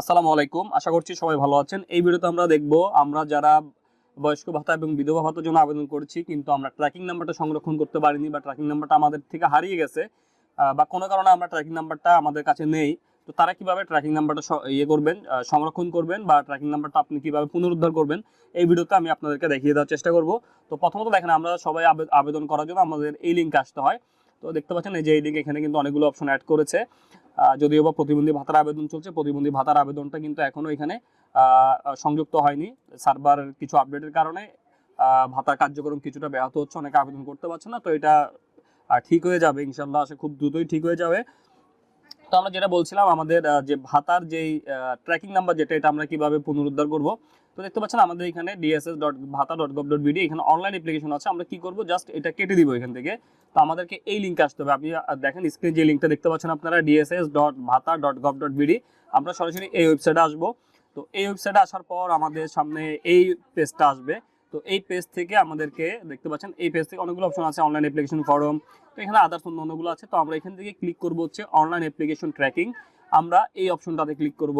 আসসালামু আলাইকুম। আশা করছি সবাই ভালো আছেন। এই ভিডিওতে আমরা দেখব, আমরা যারা বয়স্ক ভাতা এবং বিধবা ভাতার জন্য আবেদন করেছি, কিন্তু আমরা ট্র্যাকিং নাম্বারটা সংরক্ষণ করতে পারিনি বা ট্র্যাকিং নাম্বারটা আমাদের থেকে হারিয়ে গেছে বা কোনো কারণে আমরা ট্র্যাকিং নাম্বারটা আমাদের কাছে নেই। তো তারা কীভাবে ট্র্যাকিং নাম্বারটা ইয়ে করবেন সংরক্ষণ করবেন বা ট্র্যাকিং নাম্বারটা আপনি কীভাবে পুনরুদ্ধার করবেন, এই ভিডিওতে আমি আপনাদেরকে দেখিয়ে দেওয়ার চেষ্টা করব। তো প্রথমত দেখেন, আমরা সবাই আবেদন করার জন্য আমাদের এই লিঙ্কে আসতে হয়। তো দেখতে পাচ্ছেন এই যে এই লিঙ্ক এখানে কিন্তু অনেকগুলো অপশন অ্যাড করেছে। যদিও বা প্রতিবন্ধী ভাতার আবেদন চলছে, প্রতিবন্ধী ভাতার আবেদনটা কিন্তু এখনও এখানে সংযুক্ত হয়নি। সার্ভার কিছু আপডেটের কারণে ভাতা কার্যক্রম কিছুটা ব্যাহত হচ্ছে, অনেকে আবেদন করতে পারছে না, তো এটা ঠিক হয়ে যাবে ইনশাল্লাহ আসে খুব দ্রুতই ঠিক হয়ে যাবে। তো আমরা যেটা বলছিলাম, আমাদের যে ভাতার যেই ট্র্যাকিং নাম্বার যেটা, এটা আমরা কীভাবে পুনরুদ্ধার করব তো দেখতে পাচ্ছেন আমাদের এখানে DSS dot bhata dot gov dot BD এখানে অনলাইন অ্যাপ্লিকেশন আছে। আমরা কি করব? জাস্ট এটা কেটে দিব এখান থেকে। তো আমাদেরকে এই লিঙ্কে আসতে হবে। আপনি দেখেন স্ক্রিনে যে লিঙ্কটা দেখতে পাচ্ছেন আপনারা DSS dot bhata dot gov dot BD আমরা সরাসরি এই ওয়েবসাইটে আসব। তো এই ওয়েবসাইটে আসার পর আমাদের সামনে এই পেজটা আসবে। তো এই পেজ থেকে আমাদেরকে দেখতে পাচ্ছেন, এই পেজ থেকে অনেকগুলো অপশন আছে। অনলাইন অ্যাপ্লিকেশন ফর্ম তো এখানে আদার্স অন্যগুলো আছে। তো আমরা এখান থেকে ক্লিক করব হচ্ছে অনলাইন অ্যাপ্লিকেশন ট্র্যাকিং আমরা এই অপশনটাতে ক্লিক করব।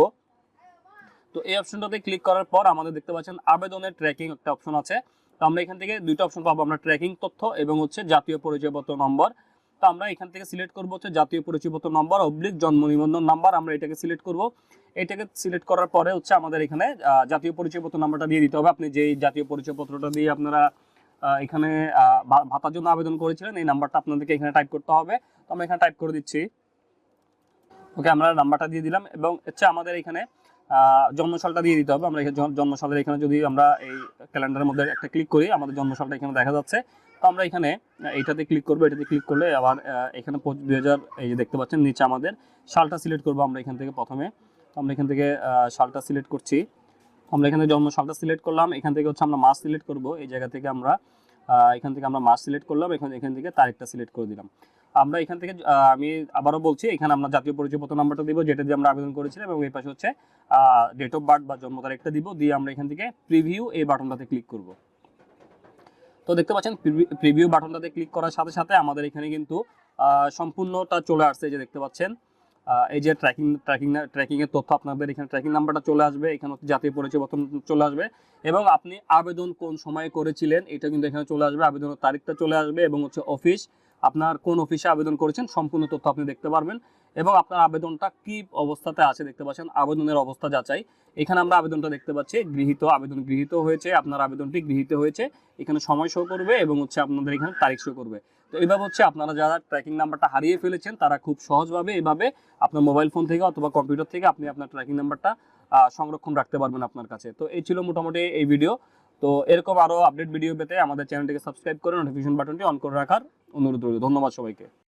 তো এই অপশনটাতে ক্লিক করার পর আমাদের দেখতে পাচ্ছেন আবেদনের ট্র্যাকিং একটা অপশন আছে। তো আমরা এখান থেকে দুইটা অপশন পাবো, আমরা ট্র্যাকিং তথ্য এবং হচ্ছে জাতীয় পরিচয়পত্র নম্বর তো আমরা এখান থেকে সিলেক্ট করব হচ্ছে জাতীয় পরিচয়পত্র নম্বর অবলিক জন্ম নিবন্ধন নাম্বার আমরা এটাকে সিলেক্ট করব। এটাকে সিলেক্ট করার পরে হচ্ছে আমাদের এখানে জাতীয় পরিচয়পত্র নাম্বারটা দিয়ে দিতে হবে। আপনি যেই জাতীয় পরিচয়পত্রটা দিয়ে আপনারা এখানে ভাতার জন্য আবেদন করেছিলেন, এই নাম্বারটা আপনাদেরকে এখানে টাইপ করতে হবে। তো আমরা এখানে টাইপ করে দিচ্ছি। ওকে আমরা নাম্বারটা দিয়ে দিলাম এবং হচ্ছে আমাদের এখানে জন্মসালটা দিয়ে দিতে হবে। আমরা এখানে জন- জন্মসালের এখানে যদি আমরা এই ক্যালেন্ডারের মধ্যে একটা ক্লিক করি, আমাদের জন্মসালটা এখানে দেখা যাচ্ছে। তো আমরা এখানে এইটাতে ক্লিক করব, এটাতে ক্লিক করলে আবার এখানে দুই হাজার, এই যে দেখতে পাচ্ছেন, নিচে আমাদের সালটা সিলেক্ট করব আমরা এখান থেকে প্রথমে। আমরা এখান থেকে সালটা সিলেক্ট করছি। আমরা এখানে জন্ম সালটা সিলেক্ট করলাম। এখান থেকে হচ্ছে আমরা মাস সিলেক্ট করব। এই জায়গা থেকে আমরা এখান থেকে আমরা মাস সিলেক্ট করলাম। এখান এখান থেকে তারিখটা সিলেক্ট করে দিলাম। আমরা এখান থেকে আমি আবারও বলছি, এখানে আমরা জাতীয় পরিচয়পত্র নাম্বারটা দিব, যেটা দিয়ে আমরা আবেদন করেছিলাম, এবং এই পাশে হচ্ছে ডেট অফ বার্থ বা জন্ম তারিখটা দিব, দিয়ে আমরা এখান থেকে প্রিভিউ এই বাটনটাতে ক্লিক করব। তো দেখতে পাচ্ছেন প্রিভিউ বাটনটাতে ক্লিক করার সাথে সাথে আমাদের এখানে কিন্তু সম্পূর্ণটা চলে আসছে যে দেখতে পাচ্ছেন এই যে ট্র্যাকিং ট্র্যাকিং ট্র্যাকিং এর তথ্য আপনাদের এখানে ট্র্যাকিং নাম্বারটা চলে আসবে, এখানে জাতীয় পরিচয়পত্র চলে আসবে, এবং আপনি আবেদন কোন সময়ে করেছিলেন, এটা কিন্তু এখানে চলে আসবে, আবেদনের তারিখটা চলে আসবে, এবং হচ্ছে অফিস আপনার কোন অফিসে আবেদন করেছেন, সম্পূর্ণ তথ্য আপনি দেখতে পারবেন এবং আপনার আবেদনটা কি অবস্থাতে আছে দেখতে পাচ্ছেন, আবেদনের অবস্থা যাচাই। এখানে আমরা আবেদনটা দেখতে পাচ্ছি, গৃহীত আবেদন গৃহীত হয়েছে, আপনার আবেদনটি গৃহীত হয়েছে, এখানে সময় শো করবে এবং হচ্ছে আপনাদের এখানে তারিখ শো করবে। তো এইভাবে হচ্ছে আপনারা যারা ট্র্যাকিং নাম্বারটা হারিয়ে ফেলেছেন, তারা খুব সহজভাবে এভাবে আপনার মোবাইল ফোন থেকে অথবা কম্পিউটার থেকে আপনি আপনার ট্র্যাকিং নাম্বারটা সংরক্ষণ রাখতে পারবেন আপনার কাছে। তো এই ছিল মোটামুটি এই ভিডিও তো এরকম আরও আপডেট ভিডিও পেতে আমাদের চ্যানেলটিকে সাবস্ক্রাইব করে নোটিফিকেশন বাটনটি অন করে রাখার অনুরোধ রইল। ধন্যবাদ সবাইকে।